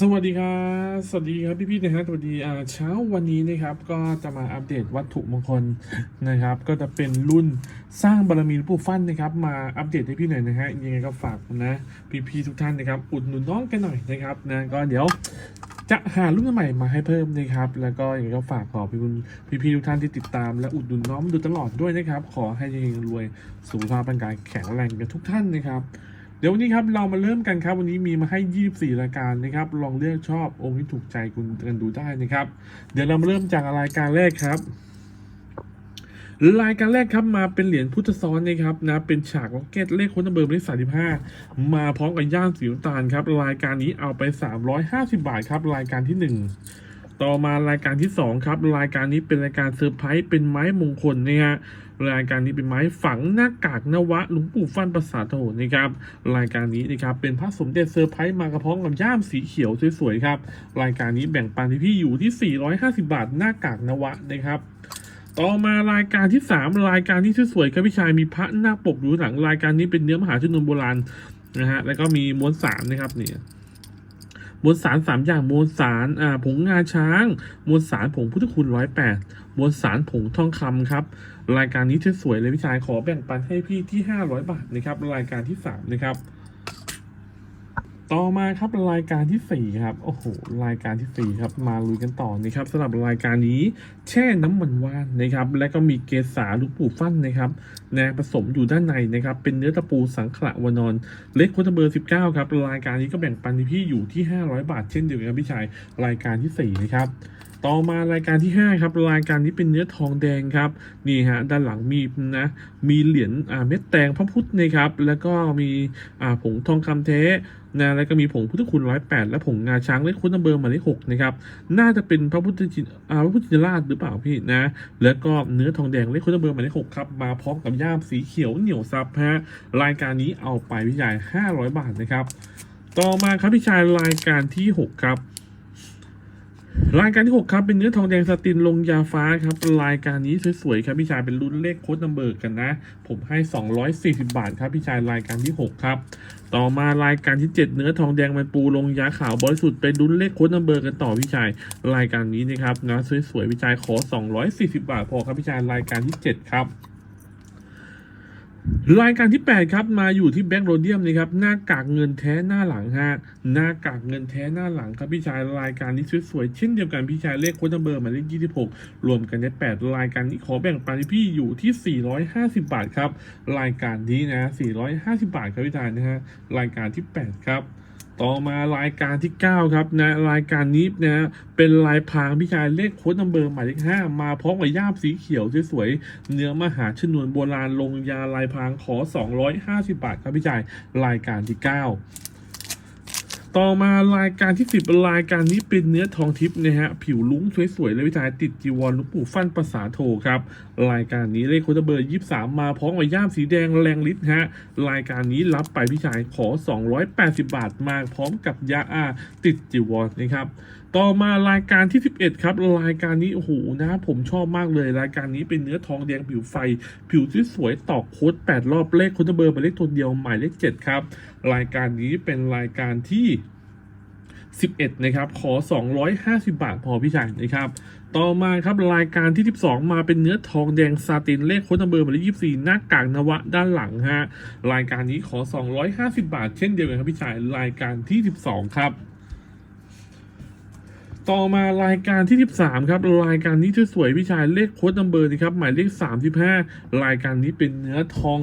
สวัสดีครับ สวัสดีครับพี่ๆนะฮะสวัสดีอ่าเช้าวันนี้นะครับก็จะมาอัปเดตวัตถุมงคลนะครับ ก็จะเป็นรุ่นสร้างบารมีหลวงปู่ฟันนะครับ มาอัปเดตให้พี่หน่อยนะฮะยังไงก็ฝากนะพี่ๆทุกท่านนะครับ อุดหนุนน้องกันหน่อยนะครับนะก็เดี๋ยวจะหารุ่นใหม่มาให้เพิ่มนะครับ แล้วก็ยังไงก็ฝากขอพี่คุณพี่ๆทุกท่านที่ติดตามและอุดหนุนน้องดูตลอดด้วยนะครับ ขอให้เฮงรวยสุขภาพร่างกายแข็งแรงกันทุกท่านนะครับ ดี๋ยววันนี้ครับเรามาเริ่มกันครับวันนี้มีมาให้ 24 รายการนะครับ ลองเลือกชอบองค์ที่ถูกใจคุณกันดูได้นะครับ เดี๋ยวเรามาเริ่มจากรายการแรกครับรายการแรกครับมาเป็นเหรียญพุทธซ้อนนะครับนะเป็นฉากล็อกเก็ตเลขคนเบอร์เลข35มาพร้อมกับย่านสีน้ำตาลครับรายการนี้เอาไป 350 บาทครับรายการที่1 ต่อมารายการที่ 2 ครับ รายการนี้เป็นรายการเซอร์ไพรส์เป็นไม้มงคลนะฮะรายการนี้เป็นไม้ฝังหน้ากากนวะหลวงปู่ฟันประสาทโถนะครับ รายการนี้นะครับเป็นพระสมเด็จเซอร์ไพรส์มากระพร้อมกับย่ามสีเขียวสวยๆครับ รายการนี้แบ่งปันที่พี่อยู่ที่ 450 บาทหน้ากากนวะนะครับต่อมารายการที่ 3 รายการที่สวยๆครับพี่ชายมีพระหน้าปกอยู่หลังรายการนี้เป็นเนื้อมหาชนนโบราณนะฮะแล้วก็มีม้วนสารนะครับเนี่ย มวลสารสามอย่างมวลสารอ่าผงงาช้าง มวลสารผงพุทธคุณร้อยแปดมวลสารผงทองคำครับ รายการนี้สวยเลยพี่ชายขอแบ่งปันให้พี่ที่ห้าร้อยบาทนะครับรายการที่สามนะครับ ต่อมาครับรายการที่ 4 ครับโอ้โหรายการที่ 4 ครับ มาลุยกันต่อนะครับสำหรับรายการนี้แช่น้ำมันว่านนะครับ และก็มีเกสาลูกปูฟันนะครับนะผสมอยู่ด้านในนะครับ เป็นเนื้อตะปูสังขละวานอนเล็กโคนเบอร์ 19 ครับ รายการนี้ก็แบ่งปันที่พี่อยู่ที่ 500 บาทเช่นเดียวกันพี่ชายรายการที่ 4 นะครับ ต่อมารายการที่ 5 ครับ รายการนี้เป็นเนื้อทองแดงครับ นี่ฮะ ด้านหลังมีนะ มีเหรียญเม็ดแตงพระพุทธนะครับ แล้วก็มีผงทองคำแท้นะแล้วก็มีผงพุทธคุณร้อยแปดและผงงาช้างเลขคุณนัมเบอร์หมายเลขหกนะครับ น่าจะเป็นพระพุทธจินพระพุทธจินราชหรือเปล่าพี่นะ แล้วก็เนื้อทองแดงเลขคุณนัมเบอร์หมายเลขหกครับ มาพร้อมกับย่ามสีเขียวเหนียวซับฮะ รายการนี้เอาไปพี่ใหญ่ห้าร้อยบาทนะครับ ต่อมาครับพี่ชายรายการที่หกครับ รายการที่ 6 ครับ เป็นเนื้อทองแดงสตินลงยาฟ้าครับ รายการนี้สวยๆครับพี่ชายเป็นรุ่นเลขโค้ดนัมเบอร์กันนะ ผมให้ 240 บาทครับพี่ชายรายการที่ 6 ครับ ต่อมารายการที่ 7 เนื้อทองแดงมันปูลงยาขาวบริสุทธิ์เป็นรุ่นเลขโค้ดนัมเบอร์กันต่อพี่ชายรายการนี้นะครับนะสวยๆพี่ชายขอ 240 บาทพอครับพี่ชายรายการที่ 7 ครับ รายการที่ 8 ครับมาอยู่ที่แบ็กโรเดียมนะครับหน้ากากเงินแท้หน้าหลังฮะหน้ากากเงินแท้หน้าหลังครับพี่ชายรายการนี้สวยๆเช่นเดียวกันพี่ชายเลขโค้ดเบอร์หมายเลข26 รวมกันได้8รายการนี้ขอแบ่งปันที่พี่อยู่ที่ 450 บาทครับรายการนี้นะ450 บาทครับพี่ชายนะฮะรายการที่ 8 ครับ ต่อมารายการที่ 9 ครับนะรายการนี้นะเป็นลายพรางพี่ชายเลขโค้ดนัมเบอร์หมายเลขห้ามาพร้อมกับย่ามสีเขียวสวยๆเนื้อมหาชนวนโบราณลงยาลายพรางขอ 250 บาทครับพี่ชายรายการที่ 9 ต่อมารายการที่ 10 รายการนี้เป็นเนื้อทองทิพย์นะฮะ ผิวลุ้งสวยๆเลยพี่ชายติดจีวรลูกปู่ฟันภาษาโทครับ รายการนี้เลขโคดเบอร์ 23 มาพร้อมกับย่ามสีแดงแรงฤทธิ์ฮะ รายการนี้รับไปพี่ชายขอ 280 บาทมาพร้อมกับยาอาติดจีวรนะครับ ต่อมารายการที่ 11 ครับ รายการนี้โอ้โหนะผมชอบมากเลย รายการนี้เป็นเนื้อทองแดงผิวไฟ ผิวที่สวยตอกโค้ด8 รอบเลขโคดเบอร์หมายเลขตัวเดียวหมายเลข7ครับ รายการนี้เป็นรายการที่11 นะครับ ขอ 250 บาทพอพี่ชายนะครับ ต่อมาครับรายการที่ 12 มาเป็นเนื้อทองแดงซาตินเลขโค้ดนัมเบอร์หมายเลข24 หน้ากากนวะด้านหลังฮะ รายการนี้ขอ 250 บาท เช่นเดียวกันครับพี่ชาย รายการที่ 12 ครับ ต่อมารายการที่ 13 ครับ รายการนี้สวยๆพี่ชายเลขโค้ดนัมเบอร์นะครับหมายเลข 35 รายการนี้เป็นเนื้อทอง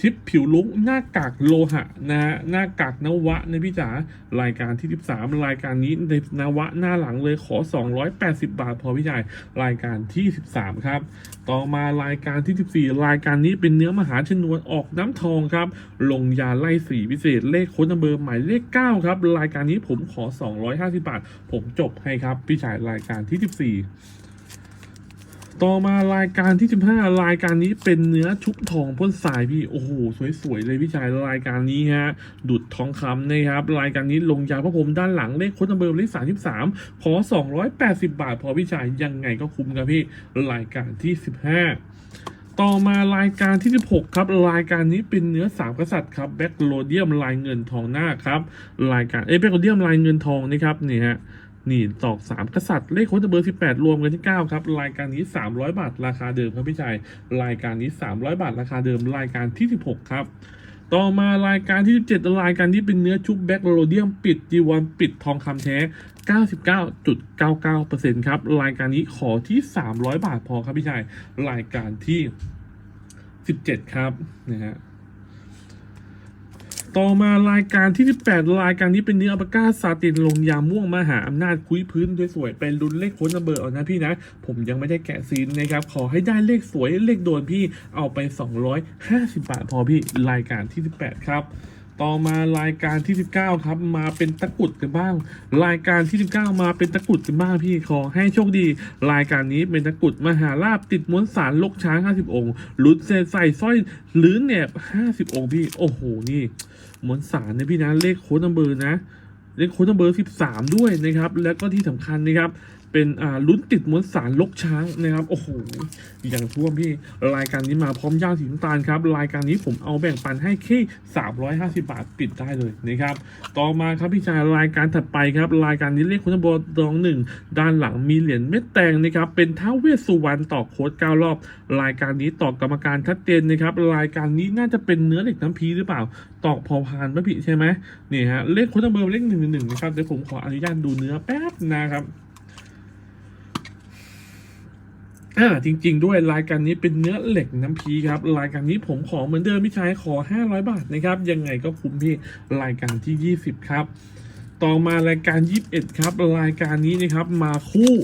ทิปผิวลุ้งหน้ากากโลหะนะฮะหน้ากากนวะนะพี่จ๋ารายการที่ 13 รายการนี้ในนวะหน้าหลังเลยขอ 280 บาทพอพี่ชายรายการที่ 13 ครับ ต่อมารายการที่ 14 รายการนี้เป็นเนื้อมหาชนวนออกน้ำทองครับ ลงยาไล่สีพิเศษเลขค้นเบอร์หมายเลข 9 ครับ รายการนี้ผมขอ 250 บาท ผมจบให้ครับพี่ชายรายการที่ 14 ต่อมารายการที่ 15 รายการนี้เป็นเนื้อชุบทองพ่นสายพี่ โอ้โห สวยๆ เลยพี่ชายรายการนี้ฮะ ดุดทองคำนะครับ รายการนี้ลงยาพระพรมด้านหลังเลขค้ดนัมเบอร์เลข 33 ขอ 280 บาท พอพี่ชายยังไงก็คุ้มครับพี่ รายการที่ 15ต่อมารายการที่ 16 ครับ รายการนี้เป็นเนื้อสามกษัตริย์ครับแบ็กโลเดียมลายเงินทองหน้าครับ รายการเอ้แบ็กโลเดียมลายเงินทองนะครับนี่ฮะ นี่ตอกสามกษัตริย์เลขโค้ดเบอร์18รวมกันที่9ครับ รายการนี้300บาทราคาเดิมครับพี่ชาย รายการนี้300บาทราคาเดิม รายการที่16ครับต่อมารายการที่ 17 รายการที่เป็นเนื้อชุบแบ็กโลเดียมปิดจีวอนปิดทองคำแท้ 99.99%ครับ รายการนี้ขอที่ 300 บาทพอครับพี่ชาย รายการที่ 17 ครับนะฮะ ต่อมารายการที่ 18 รายการนี้เป็นเนื้ออัปก้าซาตินลงยาม่วงมหาอำนาจคุยพื้นด้วยสวยเป็นรุนเลขโค้ดนัมเบอร์เอานะพี่นะ ผมยังไม่ได้แกะซีนนะครับ ขอให้ได้เลขสวยเลขโดนพี่เอาไป 250 บาทพอพี่รายการที่ 18 ครับ ต่อมารายการที่ 19 ครับ มาเป็นตะกุดกันบ้าง รายการที่ 19 มาเป็นตะกุดกันบ้างพี่ขอให้โชคดี รายการนี้เป็นตะกุดมหาลาบติดม้วนสารลกช้าง 50 องค์ลุ้นเซใส่สร้อยหรือแหนบ 50 องค์พี่ โอ้โห นี่ม้วนสารเนี่ยพี่นะเลขโค้ดนัมเบอร์นะเลขโค้ดนัมเบอร์ 13 ด้วยนะครับ แล้วก็ที่สำคัญนะครับ เป็นอ่าลุ้นติดม้วนสารลกช้างนะครับโอ้โหอย่างท่วมพี่รายการนี้มาพร้อมย่างสีน้ำตาลครับรายการนี้ผมเอาแบ่งปันให้แค่350 บาทปิดได้เลยนะครับต่อมาครับพี่ชายรายการถัดไปครับรายการนี้เลขคุณบอลตองหนึ่งด้านหลังมีเหรียญเม็ดแตงนะครับเป็นท้าเวสสุวรรณต่อโค้ด9รอบ รายการนี้ต่อกรรมการชัดเจนนะครับรายการนี้น่าจะเป็นเนื้อเหล็กน้ำพีหรือเปล่าตอกพอพานไม่ผิดใช่ไหมนี่ฮะเลขค้ดเบอร์เลขหนึ่งหนึ่งนะครับเดี๋ยวผมขออนุญาตดูเนื้อแป๊บนะครับ อ่าจริง ๆ ด้วยรายการนี้เป็นเนื้อเหล็กน้ำพีครับรายการนี้ผมขอเหมือนเดิมพี่ชายขอ 500 บาทนะครับยังไงก็คุ้มพี่รายการที่ 20 ครับ ต่อมารายการ 21 ครับ รายการนี้นะครับมาคู่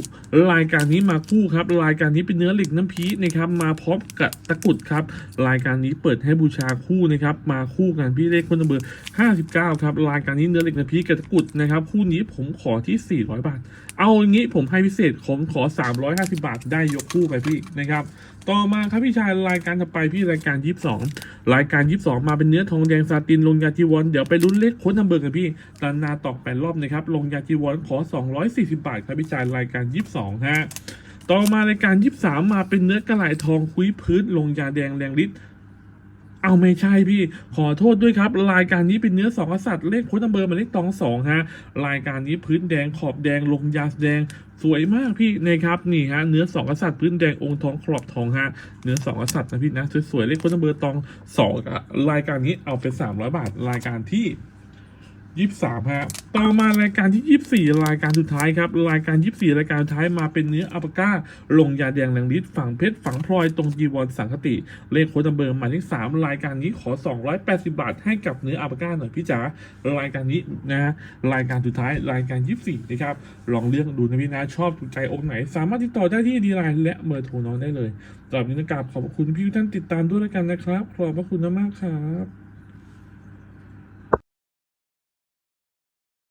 รายการนี้มาคู่ครับ รายการนี้เป็นเนื้อเหล็กน้ำพีนะครับมาพร้อมกับตะกุดครับ รายการนี้เปิดให้บูชาคู่นะครับมาคู่กันพี่เลขคนเบอร์ 59 ครับ รายการนี้เนื้อเหล็กน้ำพีกับตะกุดนะครับคู่นี้ผมขอที่ 400 บาท เอาอย่างนี้ผมให้พิเศษผมขอ 350 บาท ได้ยกคู่ไปพี่นะครับต่อมาครับพี่ชายรายการต่อไปพี่รายการ 22 รายการ 22 มาเป็นเนื้อทองแดงซาตินลงยาจีวอนเดี๋ยวไปลุ้นเลขค้นัมเบอร์กันพี่ดันนาตอกแปดรอบนะครับ ลงยาจีวอนขอ 240 บาทครับพี่ชายรายการ 22 ฮะ ต่อมารายการ 23 มาเป็นเนื้อกระไหลทองคุยพื้น ลงยาแดงแรงฤทธิ์เอาไม่ใช่พี่ ขอโทษด้วยครับ รายการนี้เป็นเนื้อสองกษัตริย์เลขโค้ดนัมเบอร์หมายเลขตองสองฮะ รายการนี้พื้นแดงขอบแดงลงยาแดงสวยมากพี่นะครับนี่ฮะเนื้อสองกษัตริย์พื้นแดงองค์ทองขอบทองฮะเนื้อสองกษัตริย์นะพี่นะสวยๆเลขโค้ดนัมเบอร์ตองสองรายการนี้เอาเป็นสามร้อยบาท รายการที่ ยี่สิบสามฮะต่อมารายการที่ยี่สิบสี่รายการสุดท้ายครับ รายการยี่สิบสี่รายการสุดท้ายมาเป็นเนื้ออัปปาก้า ลงยาแดงแรงฤทธิ์ฝังเพชรฝังพลอยตรงจีวรสังคติ เลขโค้ดมเบอร์หมายเลขสามรายการนี้ขอสองร้อยแปดสิบาท ให้กับเนื้ออัปปาก้าหน่อยพี่จ๋ารายการนี้นะฮะรายการสุดท้ายรายการยี่สิบสี่นะครับลองเลือกดูนะพี่นะชอบถูกใจองค์ไหน สามารถติดต่อได้ที่ดีไลน์และเบอร์โทรน้องได้เลยตอนนี้นะครับขอบคุณพี่ทุกท่านติดตามด้วยแล้วกันนะครับขอบพระคุณมากครับ